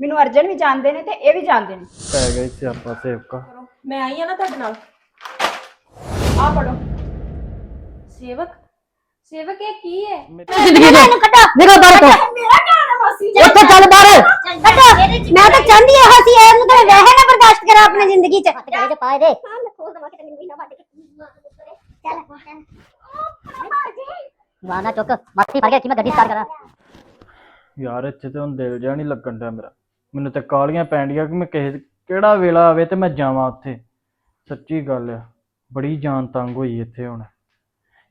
ਮੈਨੂੰ ਅਰਜਨ ਵੀ ਜਾਣਦੇ ਨੇ ਤੇ ਇਹ ਵੀ ਜਾਣਦੇ ਨੇ। ਪੈ ਗਈ ਸਿਆਪਾ ਸੇਵਕਾ। ਮੈਂ ਆਈ ਆ ਨਾ ਤੁਹਾਡੇ ਨਾਲ। ਆ ਪੜੋ ਸੇਵਕ? ਸੇਵਕ ਇਹ ਕੀ ਹੈ? ਜ਼ਿੰਦਗੀ ਦੇ ਨਿਕਲ ਬਾਹਰ ਤੋਂ ਮੇਰਾ ਘਰ ਹੈ ਮਾਸੀ ਉੱਥੇ ਚੱਲ ਬਾਹਰ। ਕੱਟ ਮੈਂ ਤਾਂ ਚਾਹੁੰਦੀ ਹਾਂ ਅਸੀਂ ਇਹਨੂੰ ਤਾਂ ਰਹਿ ਨਾ ਬਰਦਾਸ਼ਤ ਕਰਾਂ ਆਪਣੀ ਜ਼ਿੰਦਗੀ ਚ। ਹੱਥ ਗਾਲੇ ਚ ਪਾਏ ਦੇ ਵਾਨਾ ਚੁੱਕ। ਮਾਤੀ ਫੜ ਕੇ ਕਿ ਮੈਂ ਗੱਡੀ ਸਟਾਰਟ ਕਰਾਂ? ਯਾਰ ਇੱਥੇ ਤੇ ਹੁਣ ਦਿਲ ਜਿਹਾ ਨਹੀਂ ਲੱਗਣ ਡਿਆ ਮੇਰਾ। ਮੈਨੂੰ ਤੇ ਕਾਲੀਆਂ ਪੈਂਦੀਆਂ ਕਿ ਮੈਂ ਕਿਸੇ ਕਿਹੜਾ ਵੇਲਾ ਆਵੇ ਤੇ ਮੈਂ ਜਾਵਾਂ ਉੱਥੇ। ਸੱਚੀ ਗੱਲ ਆ, ਬੜੀ ਜਾਨ ਤੰਗ ਹੋਈ ਇੱਥੇ ਹੁਣ।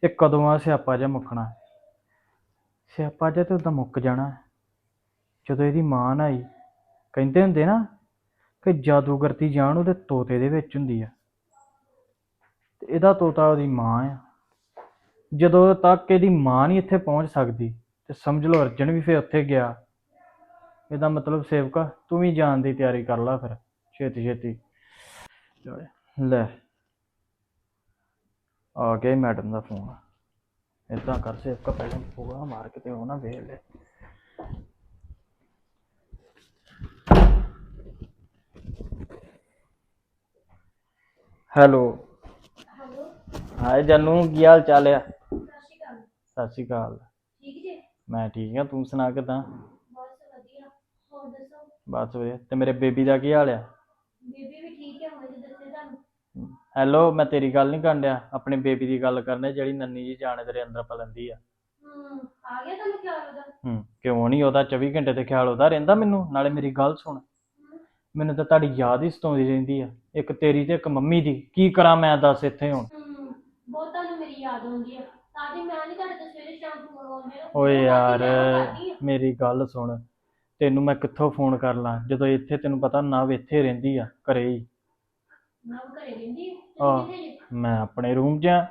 ਇਹ ਕਦੋਂ ਆ ਸਿਆਪਾ ਜਿਹਾ ਮੁੱਕਣਾ? ਸਿਆਪਾ ਜਿਹਾ ਤੇ ਉਦਾਂ ਮੁੱਕ ਜਾਣਾ। ਜਦੋਂ ਇਹਦੀ ਮਾਂ ਨਾ ਆਈ ਕਹਿੰਦੇ ਹੁੰਦੇ ਨਾ ਕਿ ਜਾਦੂਗਰਤੀ ਜਾਨ ਉਹਦੇ ਤੋਤੇ ਦੇ ਵਿੱਚ ਹੁੰਦੀ ਆ। ਤੇ ਇਹਦਾ ਤੋਤਾ ਉਹਦੀ ਮਾਂ ਆ। ਜਦੋਂ ਤੱਕ ਇਹਦੀ ਮਾਂ ਨਹੀਂ ਇੱਥੇ ਪਹੁੰਚ ਸਕਦੀ, ਤੇ ਸਮਝ ਲਓ ਅਰਜਨ ਵੀ ਫੇਰ ਉੱਥੇ ਗਿਆ। ਇਹਦਾ ਮਤਲਬ ਸੇਵਕਾ ਤੂੰ ਵੀ ਜਾਣ ਦੀ ਤਿਆਰੀ ਕਰ ਲੈ ਫਿਰ ਛੇਤੀ ਛੇਤੀ। ਲੈ। ਆ ਗਿਆ ਮੈਡਮ ਦਾ ਫੋਨ। ਏਦਾਂ ਕਰ ਸੇਵਕਾ ਪਹਿਲਾਂ ਪੂਰਾ ਮਾਰ ਕੇ ਤੇ ਉਹ ਨਾ ਵੇਖ ਲੈ। ਹੈਲੋ। ਹਾਏ ਜਾਨੂ ਕੀ ਹਾਲ ਚਾਲ ਆ? ਸਤਿ ਸ਼੍ਰੀ ਅਕਾਲ। ਠੀਕ ਜੀ? ਮੈਂ ਠੀਕ ਆ ਤੂੰ ਸੁਣਾ ਕਿਦਾਂ ਬਹੁਤ ਵਧੀਆ ਹੋਰ ਦੱਸੋ ਬਸ ਵਧੀਆ। ਤੇ ਮੇਰੇ ਬੇਬੀ ਦਾ ਕੀ ਹਾਲ ਆ? ਬੇਬੀ ਵੀ ਠੀਕ ਹੈ ਹੁਣੇ ਤੇ ਦੱਸੇ ਤੁਹਾਨੂੰ? ਹੈਲੋ ਮੈਂ ਤੇਰੀ ਗੱਲ ਨਹੀਂ ਕਰਨ ਡਿਆ। ਆਪਣੇ ਬੇਬੀ ਦੀ ਗੱਲ ਕਰਨੇ ਜਿਹੜੀ ਨੰਨੀ ਜੀ ਜਾਣੇ ਤੇਰੇ ਅੰਦਰ ਪਲੰਦੀ ਆ। ਹੂੰ ਆ ਗਿਆ ਤੁਹਾਨੂੰ ਖਿਆਲ ਉਹਦਾ? ਹੂੰ ਕਿਉਂ ਨਹੀਂ ਉਹਦਾ? 24 ਘੰਟੇ ਤੇ ਖਿਆਲ ਉਹਦਾ ਰਹਿੰਦਾ ਮੈਨੂੰ? ਨਾਲੇ ਮੇਰੀ ਗੱਲ ਸੁਣ। ਮੈਨੂੰ ਤਾਂ ਤੁਹਾਡੀ ਯਾਦ ਹੀ ਸਤਾਉਂਦੀ ਰਹਿੰਦੀ ਆ। ਇੱਕ ਤੇਰੀ ਤੇ ਇੱਕ ਮੰਮੀ ਦੀ। ਕੀ ਕਰਾਂ ਮੈਂ ਦੱਸ ਇੱਥੇ ਹੁਣ? ਹੂੰ ਬਹੁਤ ਤੁਹਾਨੂੰ ਮੇਰੀ ਯਾਦ ਆਉਂਦੀ ਹੈ ਤਾਂ ਜੀ ਮੈਂ ਨਹੀਂ ਤੁਹਾਡੇ ਤੋਂ ਸਵੇਰੇ ਸ਼ਾਮ ਫੋਨ ਆਉਂਦੇ ਆ ਓਏ ਯਾਰ ਮੇਰੀ ਗੱਲ ਸੁਣ। ਤੈਨੂੰ ਮੈਂ ਕਿੱਥੋਂ ਫੋਨ ਕਰ ਲਾਂ? ਜਦੋਂ ਇੱਥੇ ਤੈਨੂੰ ਪਤਾ ਨਵ ਇੱਥੇ ਰਹਿੰਦੀ ਆ ਘਰੇ ਹੀ। ਨਾ ਘਰੇ ਰਹਿੰਦੀ ਹੈ ਆਹ। ਕਿੱਥੇ ਜੀ? ਮੈਂ ਆਪਣੇ ਰੂਮ 'ਚ ਆ।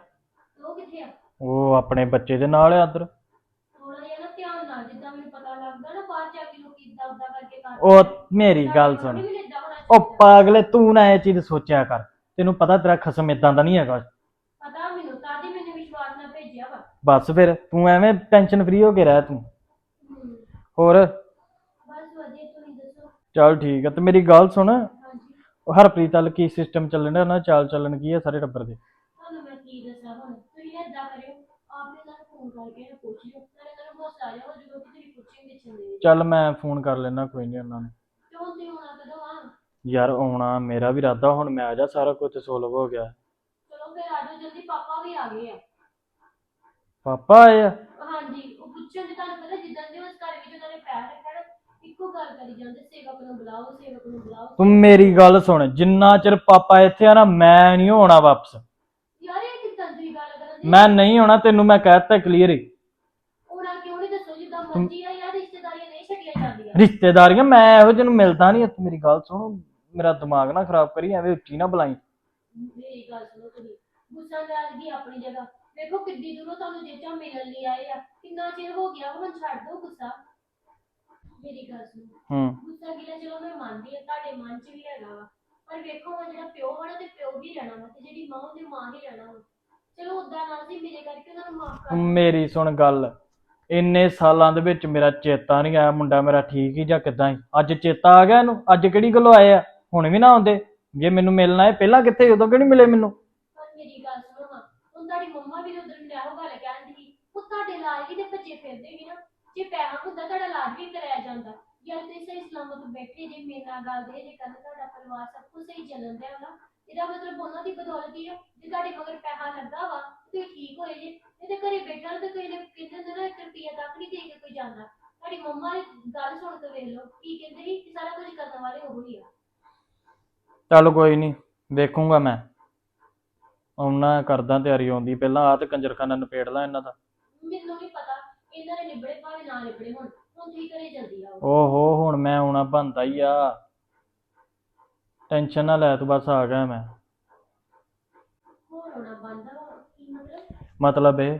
ਉਹ ਕਿੱਥੇ ਆ? ਉਹ ਆਪਣੇ ਬੱਚੇ ਦੇ ਨਾਲ ਆ ਉੱਧਰ। ਥੋੜਾ ਜਿਹਾ ਨਾ ਧਿਆਨ ਨਾਲ ਜਿੱਦਾਂ ਮੈਨੂੰ ਪਤਾ ਲੱਗਦਾ ਨਾ ਬਾਹਰ ਜਾ ਕੇ ਲੋਕੀ ਇਦਾਂ ਉਦਾਂ ਕਰਕੇ ਕਰਦੇ ਉਹ ਮੇਰੀ ਗੱਲ ਸੁਣ। ਉਹ। ਪਾਗਲੇ ਤੂੰ ਨਾ ਇਹ ਚੀਜ਼ ਸੋਚਿਆ ਕਰ। ਤੈਨੂੰ ਪਤਾ ਤੇਰਾ ਖਸਮ ਇਦਾਂ ਦਾ ਨਹੀਂ ਹੈਗਾ। ਪਤਾ ਮੈਨੂੰ ਤਾਂ ਜੀ ਮੈਨੂੰ ਵਿਸ਼ਵਾਸ ਨਾਲ ਭੇਜਿਆ ਵਾ। ਬਸ ਫਿਰ ਤੂੰ ਐਵੇਂ ਟੈਨਸ਼ਨ ਫਰੀ ਹੋ ਕੇ ਰਹਿ ਤੂੰ। ਹੋਰ ਬਸ ਵਧੀਆ ਤੁਸੀਂ ਦੱਸੋ ਚੱਲ ਠੀਕ ਆ ਤੇ ਮੇਰੀ ਗੱਲ ਸੁਣ। ਉਹ ਹਰਪ੍ਰੀਤ ਵੱਲ ਕੀ ਸਿਸਟਮ ਚੱਲਣ ਡਿਆ ਨਾ ਚਾਲ ਚੱਲਣ ਕੀ ਆ ਸਾਰੇ ਟੱਬਰ ਦੇ? ਤੁਹਾਨੂੰ ਮੈਂ ਕੀ ਦੱਸਾਂ ਹੁਣ? ਤੁਸੀਂ ਨਾ ਏਦਾਂ ਕਰਿਓ ਆਪੇ ਨਾਲ ਫੋਨ ਕਰਕੇ ਇਹਨੂੰ ਪੁੱਛ ਲਿਓ। ਨਾਲੇ ਇਹਨਾਂ ਨੂੰ ਹੌਸਲਾ ਜਾਓ ਜਦੋਂ ਕਿ ਤੇਰੀ ਪੁੱਛੇਂਗੇ ਛੰਦੇ ਚੱਲ ਮੈਂ ਫੋਨ ਕਰ ਲੈਣਾ ਕੋਈ ਨਹੀਂ ਉਹਨਾਂ ਨੂੰ। ਕਿਉਂ ਤੁਸੀਂ ਹੋਣਾ ਕਦੋਂ ਆ? ਯਾਰ ਆਉਣਾ ਮੇਰਾ ਵੀ ਇਰਾਦਾ ਹੁਣ ਮੈਂ ਆ ਜਾ ਸਾਰਾ ਕੁਝ ਸੋਲਵ ਹੋ ਗਿਆ। ਚਲੋ ਫਿਰ ਆ ਜਾਓ ਜਲਦੀ ਪਾਪਾ ਵੀ ਆ ਗਏ ਆ। ਪਾਪਾ ਆਏ ਆ? ਹਾਂਜੀ ਉਹ ਪੁੱਛਣ ਦੀ ਤੁਹਾਨੂੰ ਪਤਾ ਜਿੱਦਾਂ ਦੇ ਉਸ ਘਰ ਵਿੱਚ ਉਹਨਾਂ ਨੇ ਪੈਰ ਰੱਖਿਆ ਨਾ ਇੱਕੋ ਗੱਲ ਕਰੀ ਜਾਂਦੇ ਸੇਵਕ ਨੂੰ ਬੁਲਾਓ ਸੇਵਕ ਨੂੰ ਬੁਲਾਓ। ਤੂੰ ਮੇਰੀ ਗੱਲ ਸੁਣ ਜਿੰਨਾ ਚਿਰ ਪਾਪਾ ਇੱਥੇ ਆ ਨਾ ਮੈਂ ਨਹੀਂ ਹੋਣਾ ਵਾਪਸ। ਯਾਰ ਇਹ ਕਿੱਦਾਂ ਦੀ ਗੱਲ ਕਰਨ ਦੀ ਮੈਂ ਨਹੀਂ ਹੋਣਾ ਤੈਨੂੰ ਮੈਂ ਕਹਿਤਾ ਕਲੀਅਰ ਹੀ। ਉਹਨਾਂ ਕਿਉਂ ਨਹੀਂ ਦੱਸੋ ਜਿੱਦਾਂ ਮਰਜ਼ੀ ਆ ਯਾਰ ਰਿਸ਼ਤੇਦਾਰੀਆਂ ਨਹੀਂ ਛੱਡੀਆਂ ਜਾਂਦੀਆਂ। ਰਿਸ਼ਤੇਦਾਰੀਆਂ ਮੈਂ ਇਹੋ ਜਿਹੇ ਨੂੰ ਮਿਲਦਾ ਨਹੀਂ ਤੂੰ ਮੇਰੀ ਗੱਲ ਸੁਣ। ਮੇਰਾ ਦਿਮਾਗ ਨਾ ਖਰਾਬ ਕਰੀ ਐਵੇਂ ਉੱਚੀ ਨਾ ਬੁਲਾਈ। ਮੇਰੀ ਗੱਲ ਸੁਣੋ ਤੁਸੀਂ ਗੁੱਸਾ ਨਾਰਾਜ਼ਗੀ ਆਪਣੀ ਜਗ੍ਹਾ। ਵੇਖੋ ਕਿੱਡੀ ਦੂਰੋਂ ਤੁਹਾਨੂੰ ਜੇਚਾ ਮਿਲਣ ਲਈ ਆਏ ਆ। ਕਿੰਨਾ ਚਿਰ ਹੋ ਗਿਆ ਵਾ, ਹੁਣ ਛੱਡ ਦਿਓ ਗੁੱਸਾ। ਮੇਰੀ ਗੱਲ ਸੁਣੋ। ਹੂੰ। ਗੁੱਸਾ ਗਿਲਾ ਚਲੋ ਮੈਂ ਮੰਨਦੀ ਆ ਤੁਹਾਡੇ ਮਨ 'ਚ ਵੀ ਹੈਗਾ ਵਾ। ਪਰ ਵੇਖੋ ਹੁਣ ਜਿਹੜਾ ਪਿਓ ਵਾ ਨਾ ਤੇ ਪਿਓ ਹੀ ਰਹਿਣਾ ਵਾ ਤੇ ਜਿਹੜੀ ਮਾਂ ਉਹਨੇ ਮਾਂ ਹੀ ਰਹਿਣਾ ਵਾ। ਚਲੋ ਉਦਾਂ ਨਾਲ ਸੀ ਮੇਰੇ ਕਰਕੇ ਉਹਨਾਂ ਨੂੰ ਮਾਫ ਕਰ ਦਿਓ। ਮੇਰੀ ਸੁਣ ਗੱਲ। ਇੰਨੇ ਸਾਲਾਂ ਦੇ ਵਿੱਚ ਮੇਰਾ ਚੇਤਾ ਨਹੀਂ ਆਇਆ ਮੁੰਡਾ ਮੇਰਾ ਠੀਕ ਹੀ ਜਾਂ ਕਿਦਾਂ ਹੀ। ਅੱਜ ਚੇਤਾ ਆ ਗਿਆ ਇਹਨੂੰ ਅੱਜ ਕਿਹੜੀ ਗੱਲੋਂ ਆਏ ਆ? ਹੁਣ ਵੀ ਨਾ ਆਉਂਦੇ। ਜੇ ਮੈਨੂੰ ਮਿਲਣਾ ਹੈ ਪਹਿਲਾਂ ਕਿੱਥੇ ਉਦੋਂ ਕਿਉਂ ਨਹੀਂ ਮਿਲੇ ਮੈਨੂੰ? ਪਰ ਮੇਰੀ ਗੱਲ ਸੁਣੋ ਹਾਂ ਹੁਣ ਤੁਹਾਡੀ ਮੰਮਾ ਵੀ ਉਧਰ ਮੈਨੂੰ ਇਹੋ ਗੱਲ ਕਹਿੰਦੀ ਸੀ ਉਹ ਤੁਹਾਡੇ ਇਲਾਜ ਵੀ ਤੇ ਬੱਚੇ ਫਿਰਦੇ ਸੀ ਨਾ। ਜੇ ਪੈਸਾ ਹੁੰਦਾ ਤੁਹਾਡਾ ਇਲਾਜ ਵੀ ਕਰਾਇਆ ਜਾਂਦਾ। ਯਾਰ ਤੁਸੀਂ ਸਹੀ ਸਲਾਮਤ ਬੈਠੇ ਜੇ ਮੇਰੇ ਨਾਲ ਗੱਲ ਦੇ ਜੇ ਕਰਨ ਤੁਹਾਡਾ ਪਰਿਵਾਰ ਸਭ ਕੁਝ ਸਹੀ ਚੱਲਣ ਦਿਆ ਨਾ ਇਹਦਾ ਮਤਲਬ ਉਹਨਾਂ ਦੀ ਬਦੌਲਤ ਹੀ ਆ। ਜੇ ਤੁਹਾਡੇ ਮਗਰ ਪੈਸਾ ਲੱਗਾ ਵਾ ਤੁਸੀਂ ਠੀਕ ਹੋਏ ਜੇ ਇਹਦੇ ਘਰੇ ਬੈਠਾ ਨੂੰ ਤੇ ਕੋਈ ਨੇ ਕਹਿੰਦੇ ਹੁੰਦੇ ਨਾ 1 ਰੁਪਿਆ ਤੱਕ ਨਹੀਂ ਦੇ ਕੇ ਕੋਈ ਜਾਂਦਾ। ਤੁਹਾਡੀ ਮੰਮਾ ਦੀ ਗੱਲ ਸੁਣ ਕੇ ਵੇਖ ਲਓ ਕੀ ਕਹਿੰਦੇ ਸੀ ਕਿ ਸਾਰਾ ਕੁਝ ਕਰਨ ਵਾਲੇ ਉਹ ਹੀ ਆ। ਚੱਲ ਕੋਈ ਨਹੀਂ ਵੇਖੂੰਗਾ ਮੈਂ। ਆਉਣਾ ਕਰਦਾ ਤਿਆਰੀ ਆਉਂਦੀ ਪਹਿਲਾਂ ਆ ਤੇ ਕੰਜਰਖਾਨਾ ਨਿਪੇੜ ਲਾਂ ਇਹਨਾਂ ਦਾ। ਮੈਨੂੰ ਨਹੀਂ ਪਤਾ ਇਹਨਾਂ ਨੇ ਨਿਬੜੇ ਭਾਵੇਂ ਨਾ ਨਿਬੜੇ ਹੁਣ ਹੁਣ ਤੁਸੀਂ ਘਰੇ ਜਲਦੀ ਆਓ। ਓਹੋ ਹੁਣ ਮੈਂ ਆਉਣਾ ਬੰਦਾ ਹੀ ਆ। ਟੈਨਸ਼ਨ ਨਾ ਲੈ ਤੂੰ ਬਸ ਆ ਗਿਆ ਮੈਂ। ਹੋਰ ਹੋਣਾ ਬੰਦਾ ਵਾ, ਕੀ ਮਤਲਬ? ਮਤਲਬ ਇਹ